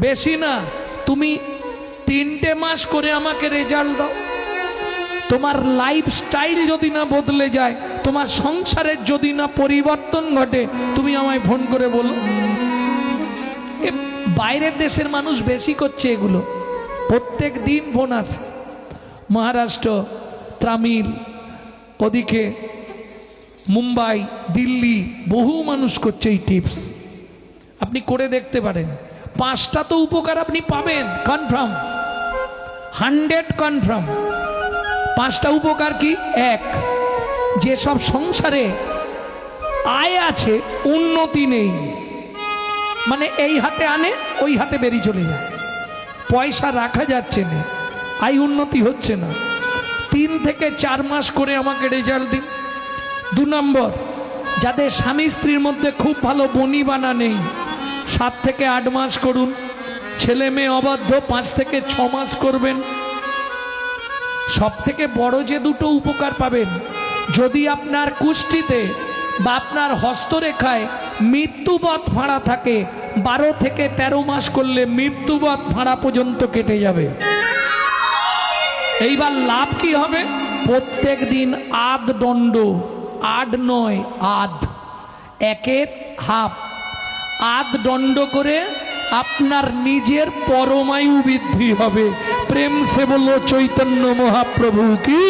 বেশি না, তুমি তিনটে মাস করে আমাকে রেজাল্ট দাও। তোমার লাইফস্টাইল যদি না বদলে যায়, তোমার সংসারের যদি না পরিবর্তন ঘটে, তুমি আমায় ফোন করে বলো। বাইরের দেশের মানুষ বেশি করছে এগুলো। প্রত্যেক দিন ফোন আসে। মহারাষ্ট্র, তামিল, ওদিকে মুম্বাই, দিল্লি, বহু মানুষ করছে এই টিপস আপনি করে দেখতে পারেন। পাঁচটা তো উপকার আপনি পাবেন কনফার্ম হান্ড্রেড কনফার্ম পাঁচটা উপকার কি? এক যেসব সংসারে আয় আছে, উন্নতি নেই। মানে এই হাতে আনে, ওই হাতে বেরিয়ে চলে যায়। পয়সা রাখা যাচ্ছে না, আয় উন্নতি হচ্ছে না। তিন থেকে চার মাস করে আমাকে রেজাল্ট দিন। দু নম্বর, যাদের স্বামী স্ত্রীর মধ্যে খুব ভালো বনি বানা নেই সাত থেকে আট মাস করুন। ছেলে মেয়ে অবাধ্য, পাঁচ থেকে ছ মাস করবেন। সব থেকে বড় যে দুটো উপকার পাবেন, যদি আপনার কুষ্টিতে বা আপনার হস্তরেখায় মৃত্যুবধ ফাঁড়া থাকে, বারো থেকে ১৩ মাস করলে মৃত্যুবধ ফাঁড়া পর্যন্ত কেটে যাবে। এইবার লাভ কি হবে? প্রত্যেক দিন আধ দণ্ড আড নয়, আধ। একের হাফ। আধ দণ্ড করে আপনার নিজের পরমায়ু বৃদ্ধি হবে। প্রেম সে বলল চৈতন্য মহাপ্রভু কি?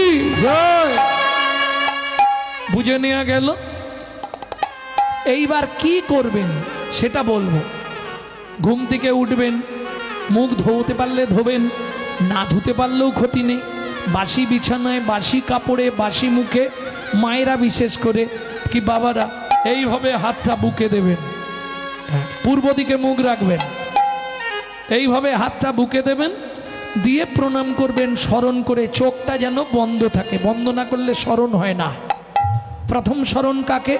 বুঝে নেওয়া গেল। এইবার কি করবেন সেটা বলব। ঘুম থেকে উঠবেন মুখ ধোতে পারলে ধোবেন না ধুতে পারলেও ক্ষতি নেই। বাসি বিছানায় বাসি কাপড়ে বাসি মুখে মায়েরা বিশেষ করে কি বাবারা এইভাবে হাতটা বুকে দেবেন। পূর্ব দিকে মুখ রাখবেন। এইভাবে হাতটা বুকে দেবেন, দিয়ে প্রণাম করবেন, স্মরণ করে চোখটা যেন বন্ধ থাকে। বন্ধ না করলে স্মরণ হয় না। প্রথম স্মরণ কাকে?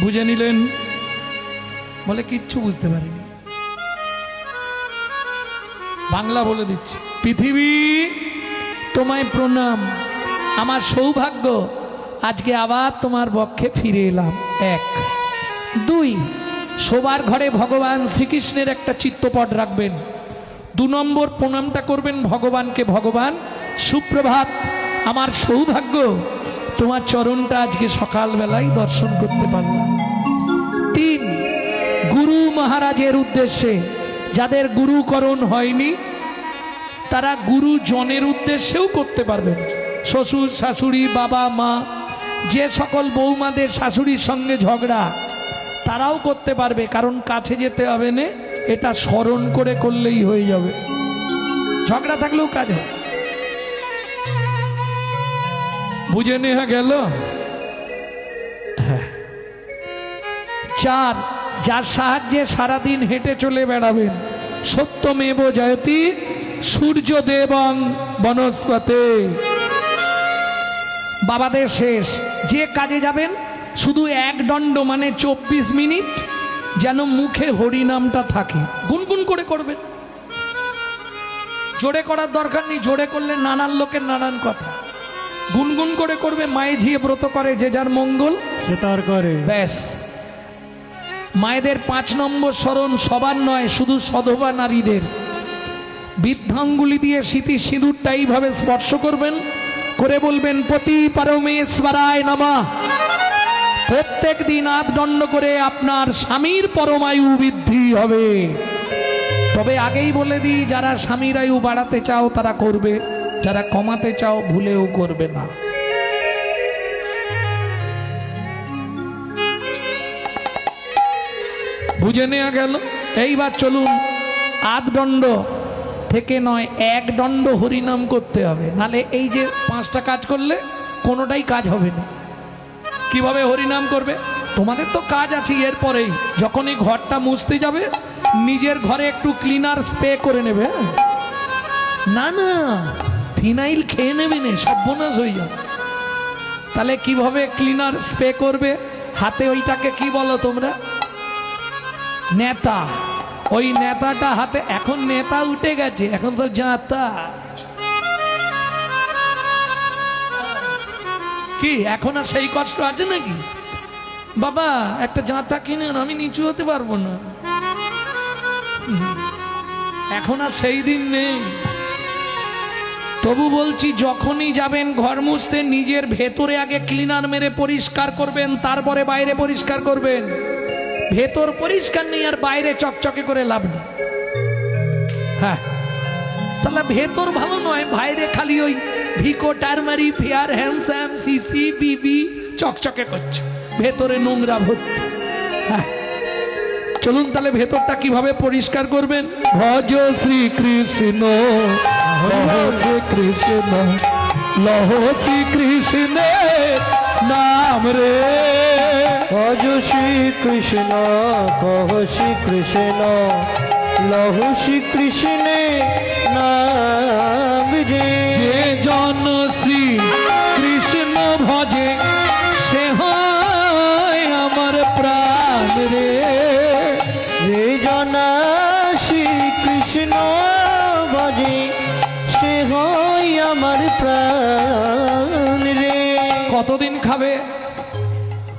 বুঝে নিলেন? বলে কিচ্ছু বুঝতে পারিনি। বাংলা বলে দিচ্ছি, পৃথিবী, তোমায় প্রণাম। আমার সৌভাগ্য আজকে আবার তোমার বক্ষে ফিরে এলাম। এক। দুই, শোবার ঘরে ভগবান শ্রীকৃষ্ণের একটা চিত্তপট রাখবেন। দু নম্বর প্রণামটা করবেন ভগবানকে, ভগবান, সুপ্রভাত, আমার সৌভাগ্য, তোমার চরণটা আজকে সকালবেলায় দর্শন করতে পারলাম। তিন, গুরু মহারাজের উদ্দেশ্যে, যাদের গুরুকরণ হয়নি, তারা গুরু জনের উদ্দেশ্যেও করতে পারবেন। শ্বশুর, শাশুড়ি, বাবা, মা যে সকল বৌমাদের শাশুড়ির সঙ্গে ঝগড়া তারাও করতে পারবে কারণ কাছে যেতে হবে না এটা স্মরণ করে করলেই হয়ে যাবে। ঝগড়া থাকলেও কাজ হয়। বুঝে নেওয়া গেল? হ্যাঁ। চার যার সাহায্যে সারাদিন হেঁটে চলে বেড়াবেন সত্যমেব জয়তি সূর্যদেবং বনস্পতে। বাবাদের শেষ। যে কাজে যাবেন শুধু এক দণ্ড মানে চব্বিশ মিনিট যেন মুখে হরিনামটা থাকে। গুনগুন করে করবেন। জোরে করার দরকার নেই জোরে করলে নানান লোকের নানান কথা। গুনগুন করে করবে মায়ে ঝিয়ে ব্রত করে যে যার মঙ্গল সে তার করে। ব্যাস। মায়েদের পাঁচ নম্বর স্মরণ সবার নয় শুধু সধবা নারীদের। বৃদ্ধাঙ্গুলি দিয়ে স্মৃতি সিঁদুরটা এইভাবে স্পর্শ করবেন করে বলবেন, পতি পরমেশ্বরায় নামা। প্রত্যেক দিন আধ দণ্ড করে আপনার স্বামীর পরমায়ু বৃদ্ধি হবে। তবে আগেই বলে দিই, যারা স্বামীর আয়ু বাড়াতে চাও, তারা করবে। যারা কমাতে চাও, ভুলেও করবে না। বুঝে নেওয়া গেল? এইবার চলুন আধ দণ্ড থেকে নয়, এক দণ্ড হরিনাম করতে হবে। নালে এই যে পাঁচটা কাজ করলে কোনোটাই কাজ হবে না। কীভাবে হরিনাম করবে? তোমাদের তো কাজ আছে এরপরেই। যখন এই ঘরটা মুছতে যাবে, নিজের ঘরে একটু ক্লিনার স্প্রে করে নেবে? না না, ফিনাইল খেয়ে নেবে না, সর্বনাশ হয়ে যাবে। তাহলে কীভাবে ক্লিনার স্প্রে করবে? হাতে ওইটাকে কি বলো তোমরা? নেতা। ওই নেতাটা হাতে, এখন নেতা উঠে গেছে, এখন তো যাতা। কি? এখন আর সেই কষ্ট আছে নাকি? বাবা, একটা জাঁতা কিনে আমি নিচু হতে পারব না। এখন আর সেই দিন নেই। তবু বলছি, যখনই যাবেন ঘর মুছতে, নিজের ভেতরে আগে ক্লিনার মেরে পরিষ্কার করবেন, তারপরে বাইরে পরিষ্কার করবেন। ভেতর পরিষ্কার নেই আর বাইরে চকচকে করে লাভ নেই। হ্যাঁ। তাহলে ভেতর ভালো নয়, বাইরে খালি ওই Vicco turmeric fair হ্যান্ডস্যাম CC BB চকচকে করছে। ভেতরে নোংরা ভর্তি হ্যাঁ। চলুন তাহলে ভেতরটা কীভাবে পরিষ্কার করবেন? ভজ শ্রীকৃষ্ণ লহ শ্রীকৃষ্ণ লহ শ্রীকৃষ্ণ নাম রে। ভজ শ্রী কৃষ্ণ কহ শ্রী কৃষ্ণ লহ শ্রী কৃষ্ণ নাম রে।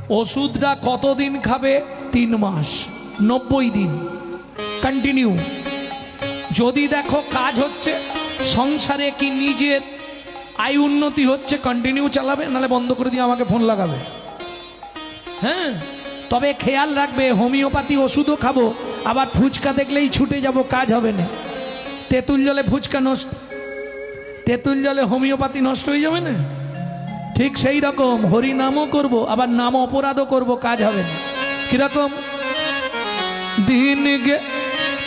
ওষুধটা কতদিন খাবে? তিন মাস। নব্বই দিন। কন্টিনিউ যদি দেখো কাজ হচ্ছে, সংসারে কি নিজের আয় উন্নতি হচ্ছে কন্টিনিউ চালাবে নাহলে বন্ধ করে দিয়ে আমাকে ফোন লাগাবে। হ্যাঁ? তবে খেয়াল রাখবে, হোমিওপ্যাথি ওষুধও খাব, আবার ফুচকা দেখলেই ছুটে যাব, কাজ হবে না। তেঁতুল জলে ফুচকা নষ্ট। তেঁতুল জলে হোমিওপ্যাথি নষ্ট হয়ে যাবে না? ঠিক সেই রকম হরি নামও করব, আবার নাম অপরাধও করব, কাজ হবে না। কীরকম দিন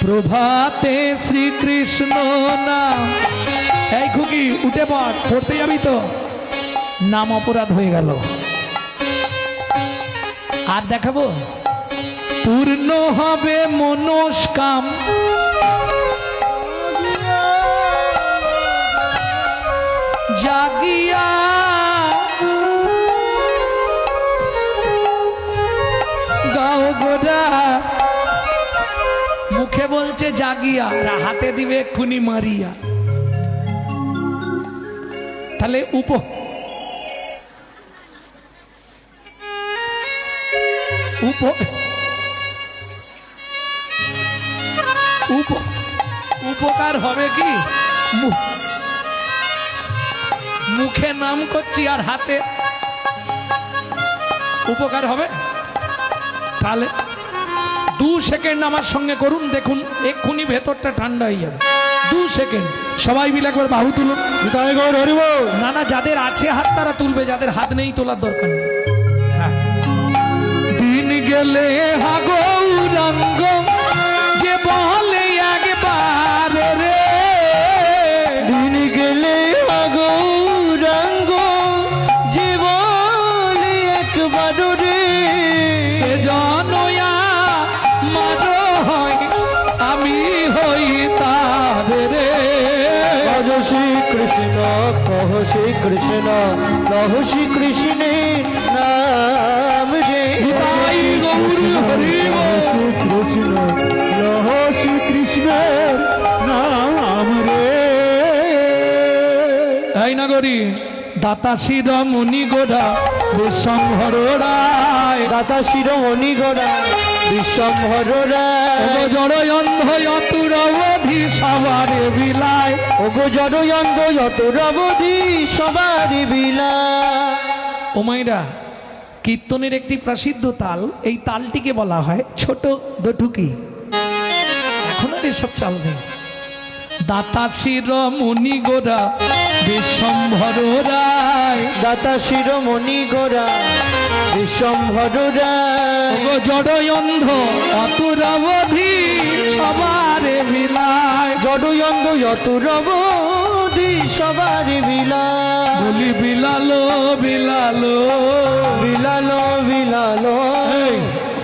প্রভাতে শ্রীকৃষ্ণ নাম। এই খুকি, উঠে পড়, পড়তে যাবি তো। নাম অপরাধ হয়ে গেল। আর দেখাবো? পূর্ণ হবে মনস্কাম। জাগিয়া মুখে বলছে, জাগিয়া আর হাতে দিবে এক্ষুনি মারিয়া। তাহলে উপ উপ উপ উপকার হবে কি? মুখে নাম করছি আর হাতে উপকার হবে? তাহলে দু সেকেন্ড আমার সঙ্গে করুন দেখুন এক্ষুনি ভেতরটা ঠান্ডা হয়ে যাবে। দু সেকেন্ড। সবাই মিলে একবার বাহু তুলুন না না যাদের আছে হাত তারা তুলবে যাদের হাত নেই তোলার দরকার নেই। দিন গেলে হাগ যে কৃষ্ণ কহ শ্রী কৃষ্ণ লহ শ্রী কৃষ্ণ নাম রে গৌর শ্রী কৃষ্ণ লহ শ্রী কৃষ্ণের নাম রে। এই নগরী দাতা শির মুনি গোড়া বিশ্বম্ভর রায় দাতা শিরোমণি গোড়া বিশ্বম্ভর রায় জড় অন্ধ অতুর সবারে বিলায় ওগো জড়য়ন্দ যত রবধি সবার বিলা ও মাইরা কীর্তনের একটি প্রসিদ্ধ তাল এই তালটিকে বলা হয় ছোট দটুকি। এখন আর এসব চাল নেই। দাতা শির মুনি গোড়া বিশ্বম্ভর রায় দাতা শিরোমণি গোড়া বিশ্বম্ভর রায় ওগো জড় অন্ধ অতুর সবারে বিলায় জড়য়ন্দ যত রবধি সবার বিলা বলি বিলালো বিলালো। বিলালো বিলালো।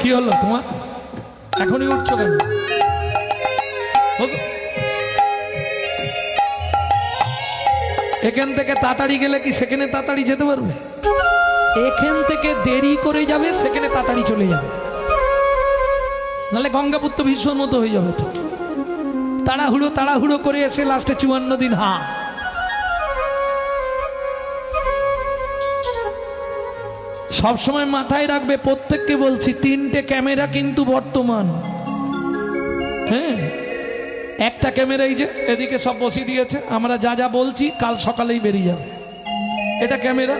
কি হলো তোমার? এখনই উঠছো কেন? এখান থেকে তাড়াতাড়ি গেলে কি সেখানে তাড়াতাড়ি যেতে পারবে? এখান থেকে দেরি করে যাবে, সেখানে তাড়াতাড়ি চলে যাবে। নাহলে গঙ্গাপুত্র ভীষণ মতো হয়ে যাবে তো। তাড়াহুড়ো তাড়াহুড়ো করে এসে লাস্টে চুয়ান্ন দিন, হা। সব সময় মাথায় রাখবে, প্রত্যেককে বলছি, তিনটে ক্যামেরা কিন্তু বর্তমান। হ্যাঁ? একটা ক্যামেরা এই যে, এদিকে সব বসিয়ে দিয়েছে। আমরা যা যা বলছি, কাল সকালেই বেরিয়ে যাবে। এটা ক্যামেরা।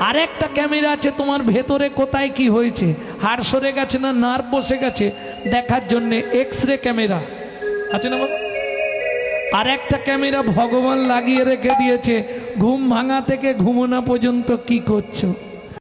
আর একটা ক্যামেরা আছে, তোমার ভেতরে কোথায় কি হয়েছে? হাড় সরে গেছে না নার্ভ বসে গেছে? দেখার জন্য এক্স রে ক্যামেরা। আছে না বাবা? আর একটা ক্যামেরা ভগবান লাগিয়ে রেখে দিয়েছে, ঘুম ভাঙা থেকে ঘুমোনা পর্যন্ত কি করছ?